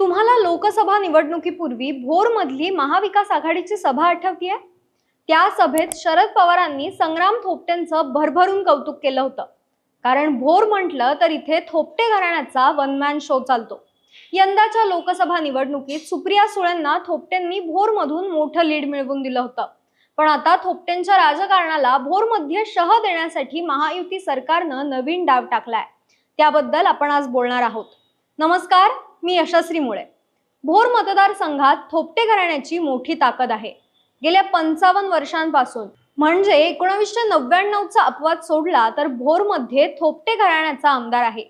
तुम्हाला लोकसभा निवडणुकीपूर्वी भोरमधली महाविकास आघाडीची सभा आठवतीये? त्या सभेत शरद पवारांनी संग्राम थोपटेंचं भरभरून कौतुक केलं होतं. कारण भोर म्हटलं तर इथे थोपटे घराण्याचा वन मॅन शो चालतो. यंदाच्या लोकसभा निवडणुकीत सुप्रिया सुळेंना थोपटेंनी भोरमधून मोठं लीड मिळवून दिलं होतं. पण आता थोपटेंच्या राजकारणाला भोरमध्ये शह देण्यासाठी महायुती सरकारनं नवीन डाव टाकलाय. त्याबद्दल आपण आज बोलणार आहोत. नमस्कार मी यशस्वी मुळे भोर मतदारसंघात थोपटे घराण्याची मोठी ताकद आहे. गेल्या पंचावन्न वर्षांपासून. म्हणजे एकोणावीसशे नव्याण्णवचा अपवाद सोडला तर भोरमध्ये थोपटे घराण्याचा आमदार आहे.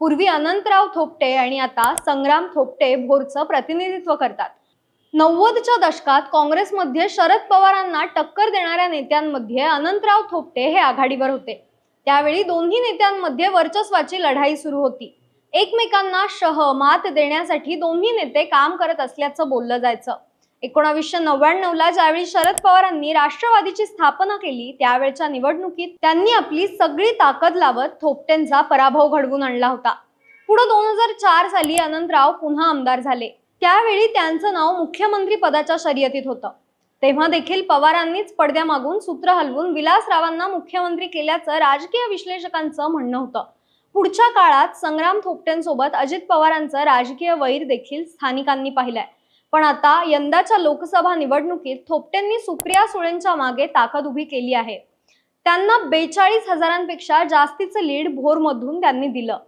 पूर्वी अनंतराव थोपटे आणि आता संग्राम थोपटे भोरचं प्रतिनिधित्व करतात. नव्वदच्या दशकात काँग्रेसमध्ये शरद पवारांना टक्कर देणाऱ्या नेत्यांमध्ये अनंतराव थोपटे हे आघाडीवर होते. त्यावेळी दोन्ही नेत्यांमध्ये वर्चस्वाची लढाई सुरू होती. एकमेकांना शह मात देण्यासाठी दोन्ही नेते काम करत असल्याचं बोललं जायचं. एकोणावीसशे नव्याण्णव ला ज्यावेळी शरद पवारांनी राष्ट्रवादीची स्थापना केली त्यावेळच्या निवडणुकीत त्यांनी आपली सगळी ताकद लावत थोपटेंचा पराभव घडवून आणला होता. पुढे दोन हजार चार साली अनंतराव पुन्हा आमदार झाले. त्यावेळी त्यांचं नाव मुख्यमंत्री पदाच्या शर्यतीत होतं. तेव्हा देखील पवारांनीच पडद्यामागून सूत्र हलवून विलासरावांना मुख्यमंत्री केल्याचं राजकीय विश्लेषकांचं म्हणणं होतं. पुढच्या काळात संग्राम थोपटेंसोबत अजित पवारांचं राजकीय वैर देखील स्थानिकांनी पाहिलंय. पण आता यंदाच्या लोकसभा निवडणुकीत थोपटेंनी सुप्रिया सुळेंच्या मागे ताकद उभी केली आहे. त्यांना बेचाळीस हजारांपेक्षा जास्तीचं लीड भोरमधून त्यांनी दिलं.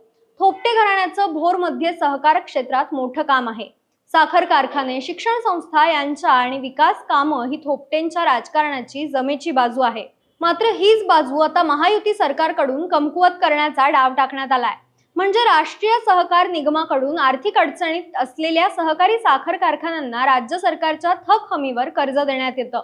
थोपटे घराण्याचं भोरमध्ये सहकार क्षेत्रात मोठं काम आहे. साखर कारखाने शिक्षण संस्था यांच्या आणि विकास कामं ही थोपटेंच्या राजकारणाची जमेची बाजू आहे. मात्र हीच बाजू आता महायुती सरकारकडून कमकुवत करण्याचा डाव टाकण्यात आलाय. म्हणजे राष्ट्रीय सहकार निगमाकडून आर्थिक अडचणीत असलेल्या सहकारी साखर कारखान्यांना राज्य सरकारच्या थक हमीवर कर्ज देण्यात येतं.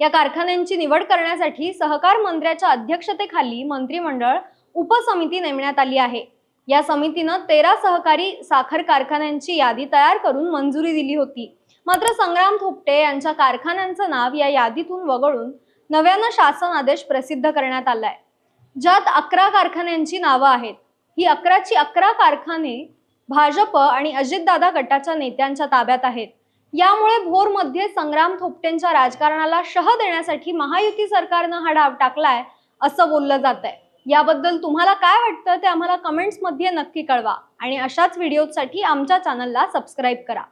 या कारखान्यांची निवड करण्यासाठी सहकार मंत्र्याच्या अध्यक्षतेखाली मंत्रिमंडळ उपसमिती नेमण्यात आली आहे. या समितीनं तेरा सहकारी साखर कारखान्यांची यादी तयार करून मंजुरी दिली होती. मात्र संग्राम थोपटे यांच्या कारखान्यांचं नाव या यादीतून वगळून नव्यानं शासन आदेश प्रसिद्ध करण्यात आलाय. ज्यात अकरा कारखान्यांची नावं आहेत. ही अकराची अकरा कारखाने भाजप आणि अजितदादा गटाच्या नेत्यांच्या ताब्यात आहेत. यामुळे भोरमध्ये संग्राम थोपटेंच्या राजकारणाला शह देण्यासाठी महायुती सरकारनं हा डाव टाकलाय असं बोललं जात आहे याबद्दल तुम्हाला काय वाटतं ते आम्हाला कमेंट्समध्ये नक्की कळवा. आणि अशाच व्हिडिओसाठी आमच्या चॅनलला सबस्क्राईब करा.